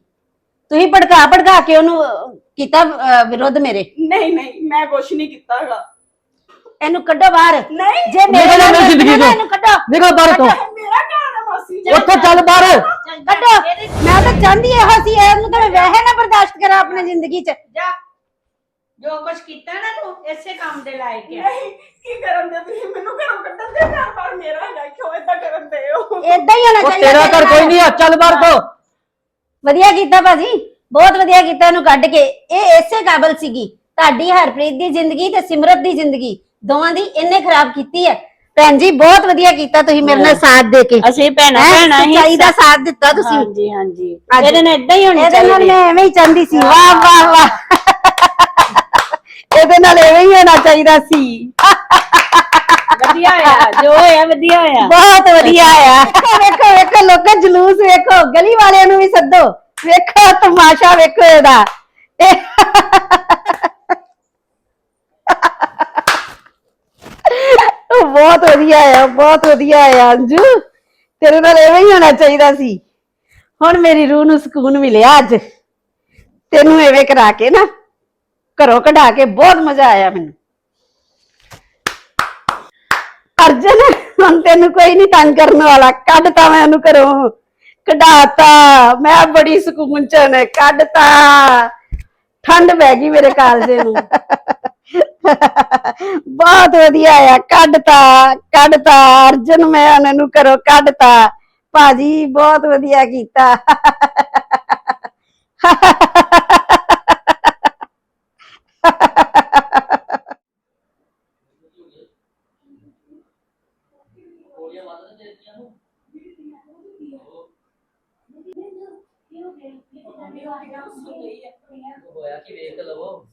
ਤੁਸੀਂ ਭੜਕਾ ਭੜਕਾ ਕੇ ਉਹਨੂੰ ਅਹ, ਕੀਤਾ ਅਹ, ਵਿਰੁੱਧ ਮੇਰੇ? ਨਹੀਂ ਨਹੀਂ ਮੈਂ ਕੁਝ ਨਹੀਂ ਕੀਤਾ ਹੈਗਾ। ਇਹਨੂੰ ਕੱਢੋ ਬਾਹਰ। ਨਹੀਂ। ਜੇ ਮੇਰੇ ਨਾਲ ਮੇਰੀ ਜ਼ਿੰਦਗੀ ਚੋਂ। ਇਹਨੂੰ ਕੱਢੋ। ਨਿਕਲ ਬਾਹਰ ਤੋਂ ਇਹ ਮੇਰਾ ਘਰ ਹੈ ਮਾਸੀ ਜੀ। ਉੱਥੇ ਚੱਲ ਬਾਹਰ। ਕੱਢੋ। ਮੈਂ ਤਾਂ ਚਾਹੁੰਦੀ ਇਹੋ ਸੀ ਇਹਨੂੰ ਤਾਂ ਮੈਂ ਵੈਸੇ ਨਾ ਬਰਦਾਸ਼ਤ ਕਰਾਂ ਆਪਣੀ ਜ਼ਿੰਦਗੀ 'ਚ। ਜਾ। ਜੋ ਕੁਛ ਕੀਤਾ ਨਾ ਤੂੰ ਇਸੇ ਕੰਮ ਦੇ ਲਾਇਕ ਆ। ਨਹੀਂ ਕੀ ਕਰਨ ਦੇ ਤੁਸੀਂ ਮੈਨੂੰ ਘਰੋਂ ਕੱਢਣ ਦੇ ਘਰ ਬਾਰ ਮੇਰਾ ਹੈਗਾ ਕਿਉਂ ਏਦਾਂ ਕਰਨ ਦੇ ਹੋ ਹੋਣਾ ਉਹ ਚਾਹੀਦਾ ਤੇਰਾ ਘਰ ਕੋਈ। ਨਹੀਂ ਆ ਚੱਲ ਬਾਹਰ ਤੋਂ ਵਧੀਆ ਕੀਤਾ ਭਾਜੀ ਬਹੁਤ ਵਧੀਆ ਕੀਤਾ ਇਹਨੂੰ ਕੱਢ ਕੇ। ਇਹ ਇਸੇ ਕਾਬਲ ਸੀਗੀ। ਤੁਹਾਡੀ ਹਰਪ੍ਰੀਤ ਦੀ ਜ਼ਿੰਦਗੀ ਤੇ ਸਿਮਰਤ ਦੀ ਜ਼ਿੰਦਗੀ ਦੋਵਾਂ ਦੀ ਇਹਨੇ ਖਰਾਬ ਕੀਤੀ ਹੈ। ਭੈਣ ਜੀ ਬਹੁਤ ਵਧੀਆ ਕੀਤਾ ਤੁਸੀਂ ਮੇਰੇ ਨਾਲ ਸਾਥ ਦੇ ਕੇ। ਅਸੀਂ ਭੈਣਾ ਹੈਂ? ਭੈਣਾ ਹੀ ਸੱਚਾਈ ਦਾ ਸਾਥ ਦਿੱਤਾ ਤੁਸੀਂ। ਹਾਂਜੀ ਹਾਂਜੀ। ਇਹਦੇ ਨਾਲ ਇਦਾਂ ਹੀ ਹੋਣੀ ਇਹਦੇ ਨਾਲ ਚਾਹੀਦੀ। ਮੈਂ ਐਵੇਂ ਹੀ ਚਾਹੁੰਦੀ ਸੀ। ਵਾਹ ਵਾਹ ਵਾਹ। ਇਹਦੇ ਨਾਲ ਐਵੇਂ ਹੀ ਹੋਣਾ ਚਾਹੀਦਾ ਸੀ। ਵਧੀਆ ਹੋਇਆ ਜੋ ਹੋਇਆ ਵਧੀਆ ਹੋਇਆ। ਬਹੁਤ ਵਧੀਆ ਆ ਵੇਖੋ ਵੇਖੋ ਲੋਕਾਂ ਜਲੂਸ ਵੇਖੋ ਗਲੀ ਵਾਲਿਆਂ ਨੂੰ ਵੀ ਸੱਦੋ। ਵੇਖੋ ਤਮਾਸ਼ਾ ਵੇਖੋ ਇਹਦਾ। ਇਹ ਬਹੁਤ ਵਧੀਆ ਆ ਬਹੁਤ ਵਧੀਆ ਆ ਅੰਜੂ। ਤੇਰੇ ਨਾਲ ਐਵੇਂ ਹੀ ਹੋਣਾ ਚਾਹੀਦਾ ਸੀ। ਹੁਣ ਮੇਰੀ ਰੂਹ ਨੂੰ ਸਕੂਨ ਮਿਲਿਆ ਅੱਜ। ਤੈਨੂੰ ਐਵੇਂ ਕਰਾ ਕੇ ਨਾ ਘਰੋਂ ਕਢਾ ਕੇ ਬਹੁਤ ਮਜ਼ਾ ਆਇਆ ਮੈਨੂੰ। ਅਰਜਨ ਹੁਣ ਤੈਨੂੰ ਕੋਈ ਨਹੀਂ ਤੰਗ ਕਰਨ ਵਾਲਾ ਕੱਢਤਾ ਮੈਂ ਉਹਨੂੰ ਘਰੋਂ। ਕਢਾਤਾ। ਮੈਂ ਬੜੀ ਸਕੂਨ ਚ ਨੇ ਕੱਢਤਾ। ਠੰਡ ਪੈ ਗਈ ਮੇਰੇ ਕਾਲਜੇ ਨੂੰ। ਬਹੁਤ ਵਧੀਆ ਆ, ਕੱਢਤਾ ਕੱਢਤਾ। ਅਰਜਨ ਮੈਂ ਉਹਨਾਂ ਨੂੰ ਘਰੋਂ ਕੱਢਤਾ। ਭਾਜੀ, ਬਹੁਤ ਵਧੀਆ ਕੀਤਾ। ਹੋਇਆ ਕੀ ਵੇਖ ਲਵੋ